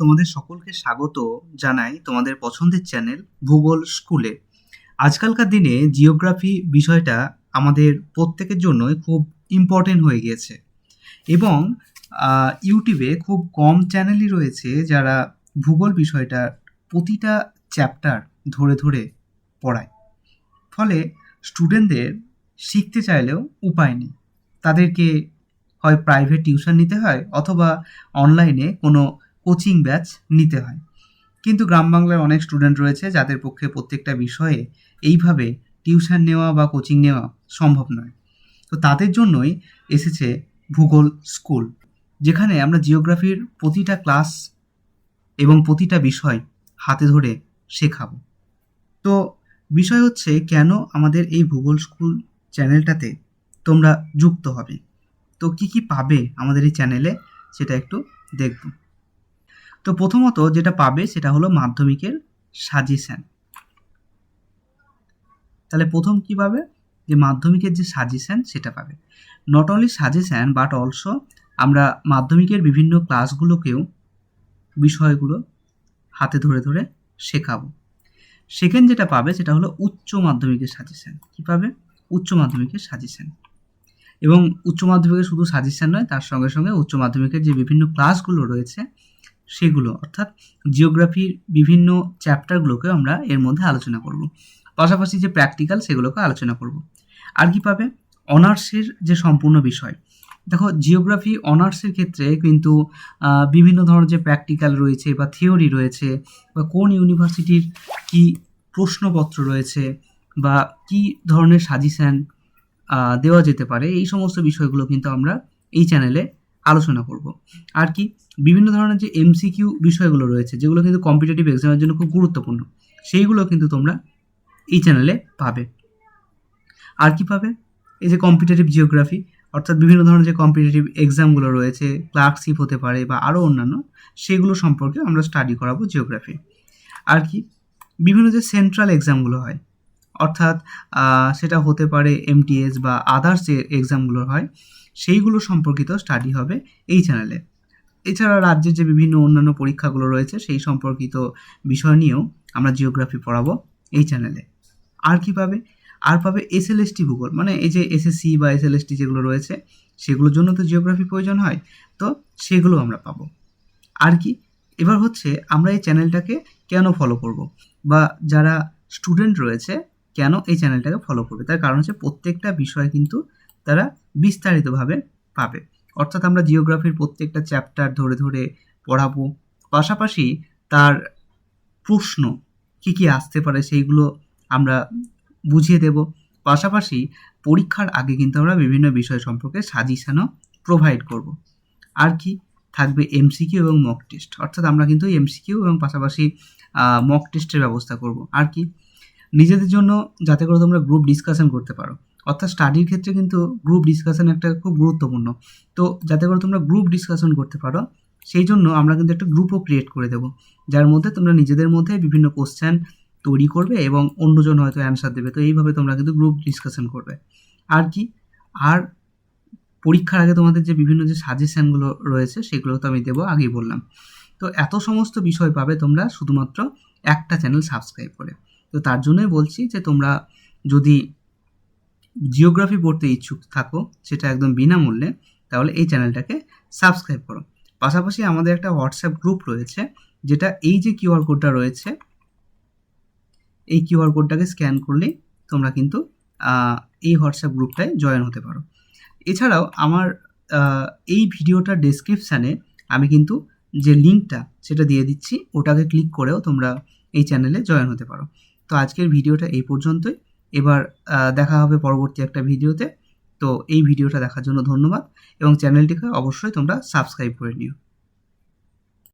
তোমাদের সকলকে স্বাগত জানাই তোমাদের পছন্দের চ্যানেল ভূগোল স্কুলে। আজকালকার দিনে জিওগ্রাফি বিষয়টা আমাদের প্রত্যেকের জন্যই খুব ইম্পর্টেন্ট হয়ে গিয়েছে এবং ইউটিউবে খুব কম চ্যানেলই রয়েছে যারা ভূগোল বিষয়টা প্রতিটা চ্যাপ্টার ধরে ধরে পড়ায়। ফলে স্টুডেন্টদের শিখতে চাইলেও উপায় নেই। তাদেরকে হয় প্রাইভেট টিউশন নিতে হয় অথবা অনলাইনে কোনো কোচিং ব্যাচ নিতে হয়। কিন্তু গ্রাম বাংলার অনেক স্টুডেন্ট রয়েছে যাদের পক্ষে প্রত্যেকটা বিষয়ে এইভাবে টিউশন নেওয়া বা কোচিং নেওয়া সম্ভব নয়। তো তাদের জন্যই এসেছে ভূগোল স্কুল, যেখানে আমরা জিওগ্রাফির প্রতিটা ক্লাস এবং প্রতিটা বিষয় হাতে ধরে শেখাবো। তো বিষয় হচ্ছে কেন আমাদের এই ভূগোল স্কুল চ্যানেলটাতে তোমরা যুক্ত হবে? তো কি কি পাবে আমাদের এই চ্যানেলে সেটা একটু দেখব। তো প্রথমত যেটা পাবে সেটা হলো মাধ্যমিকের সাজেশন। তাহলে প্রথম কি পাবে? যে মাধ্যমিকের যে সাজেশন সেটা পাবে। Not only suggestion but also আমরা মাধ্যমিকের বিভিন্ন ক্লাসগুলোকেও বিষয়গুলো হাতে ধরে ধরে শেখাবো। সেকেন্ড যেটা পাবে সেটা হলো উচ্চ মাধ্যমিকের সাজেশন। কি পাবে? উচ্চ মাধ্যমিকের সাজেশন। এবং উচ্চ মাধ্যমিকের শুধু সাজেশন নয়, তার সঙ্গে সঙ্গে উচ্চ মাধ্যমিকের যে বিভিন্ন ক্লাসগুলো রয়েছে সেগুলো, অর্থাৎ জিওগ্রাফির বিভিন্ন চ্যাপ্টারগুলোকে আমরা এর মধ্যে আলোচনা করব। পাশাপাশি যে প্র্যাকটিক্যাল সেগুলোকে আলোচনা করব। আর কি পাবে? অনার্সের যে সম্পূর্ণ বিষয়। দেখো জিওগ্রাফি অনার্সের ক্ষেত্রে কিন্তু বিভিন্ন ধরনের যে প্র্যাকটিক্যাল রয়েছে বা থিওরি রয়েছে বা কোন ইউনিভার্সিটির কি প্রশ্নপত্র রয়েছে বা কি ধরনের সাজেশন দেওয়া যেতে পারে, এই সমস্ত বিষয়গুলো কিন্তু আমরা এই চ্যানেলে আলোচনা করব। আর কি? বিভিন্ন ধরনের যে এমসিকিউ বিষয়গুলো রয়েছে, যেগুলো কিন্তু কম্পিটিটিভ এক্সামের জন্য খুব গুরুত্বপূর্ণ, সেইগুলো কিন্তু তোমরা এই চ্যানেলে পাবে। আর কি পাবে? এই যে কম্পিটিটিভ জিওগ্রাফি অর্থাৎ বিভিন্ন ধরনের যে কম্পিটিটিভ এক্সামগুলো রয়েছে ক্লার্কশিপ হতে পারে বা আরও অন্যান্য, সেগুলো সম্পর্কে আমরা স্টাডি করাবো জিওগ্রাফি আর কি? বিভিন্ন যে সেন্ট্রাল এক্সামগুলো হয়, অর্থাৎ সেটা হতে পারে এমটিএস বা আদার্স যে এক্সামগুলো হয়, সেইগুলো সম্পর্কিত স্টাডি হবে এই চ্যানেলে এছাড়া রাজ্যের যে বিভিন্ন অন্যান্য পরীক্ষাগুলো রয়েছে, সেই সম্পর্কিত বিষয় নিয়েও আমরা জিওগ্রাফি পড়াবো এই চ্যানেলে আর কি পাবে? আর পাবে এসএলএসটি ভূগোল। মানে এই যে এসএসসি বা এসএলএসটি যেগুলো রয়েছে, সেগুলোর জন্য তো জিওগ্রাফি প্রয়োজন হয়। তো সেগুলো আমরা পাবো। আর কি? এবার হচ্ছে আমরা এই চ্যানেলটাকে কেন ফলো করব? বা যারা স্টুডেন্ট রয়েছে, কেন এই চ্যানেলটাকে ফলো করবে? তার কারণ হচ্ছে প্রত্যেকটা বিষয় কিন্তু তারা বিস্তারিতভাবে পাবে। অর্থাৎ আমরা জিওগ্রাফির প্রত্যেকটা চ্যাপ্টার ধরে ধরে পড়াবো। পাশাপাশি তার প্রশ্ন কি কি আসতে পারে সেইগুলো আমরা বুঝিয়ে দেব। পাশাপাশি পরীক্ষার আগে কিন্তু আমরা বিভিন্ন বিষয় সম্পর্কে সাজেশনও প্রোভাইড করব। আর কি? থাকবে এমসিকিউ এবং মক টেস্ট অর্থাৎ আমরা কিন্তু এমসিকিউ এবং পাশাপাশি মক টেস্টের ব্যবস্থা করব। আর কি? নিজেদের জন্য যাতে করে তোমরা গ্রুপ ডিসকাশন করতে পারো। অর্থাৎ স্টাডির ক্ষেত্রে কিন্তু গ্রুপ ডিসকাশন একটা খুব গুরুত্বপূর্ণ। তো যাতে করে তোমরা গ্রুপ ডিসকাশন করতে পারো, সেই জন্য আমরা কিন্তু একটা গ্রুপও ক্রিয়েট করে দেবো। যার মধ্যে তোমরা নিজেদের মধ্যে বিভিন্ন কোশ্চেন তৈরি করবে এবং অন্যজন হয়তো অ্যান্সার দেবে। তো এইভাবে তোমরা কিন্তু গ্রুপ ডিসকাশন করবে। আর কি? আর পরীক্ষার আগে তোমাদের যে বিভিন্ন যে সাজেশনগুলো রয়েছে, সেগুলো তো আমি দেবো আগেই বললাম। তো এত সমস্ত বিষয় পাবে তোমরা শুধুমাত্র একটা চ্যানেল সাবস্ক্রাইব করে। তো তার জন্যই বলছি যে তোমরা যদি জিওগ্রাফি পড়তে ইচ্ছুক থাকো, সেটা একদম বিনামূল্যে, তাহলে এই চ্যানেলটাকে সাবস্ক্রাইব করো। পাশাপাশি আমাদের একটা হোয়াটসঅ্যাপ গ্রুপ রয়েছে, যেটা এই যে কিউআর কোডটা রয়েছে, এই কিউআর কোডটাকে স্ক্যান করলেই তোমরা কিন্তু এই হোয়াটসঅ্যাপ গ্রুপটায় জয়েন হতে পারো। এছাড়াও আমার এই ভিডিওটার ডেসক্রিপশানে আমি কিন্তু যে লিঙ্কটা সেটা দিয়ে দিচ্ছি, ওটাকে ক্লিক করেও তোমরা এই চ্যানেলে জয়েন হতে পারো। তো আজকের ভিডিওটা এই পর্যন্তই। এবার দেখা হবে পরবর্তী একটা ভিডিওতে। তো এই ভিডিওটা দেখার জন্য ধন্যবাদ এবং চ্যানেলটিকে অবশ্যই তোমরা সাবস্ক্রাইব করে নিও।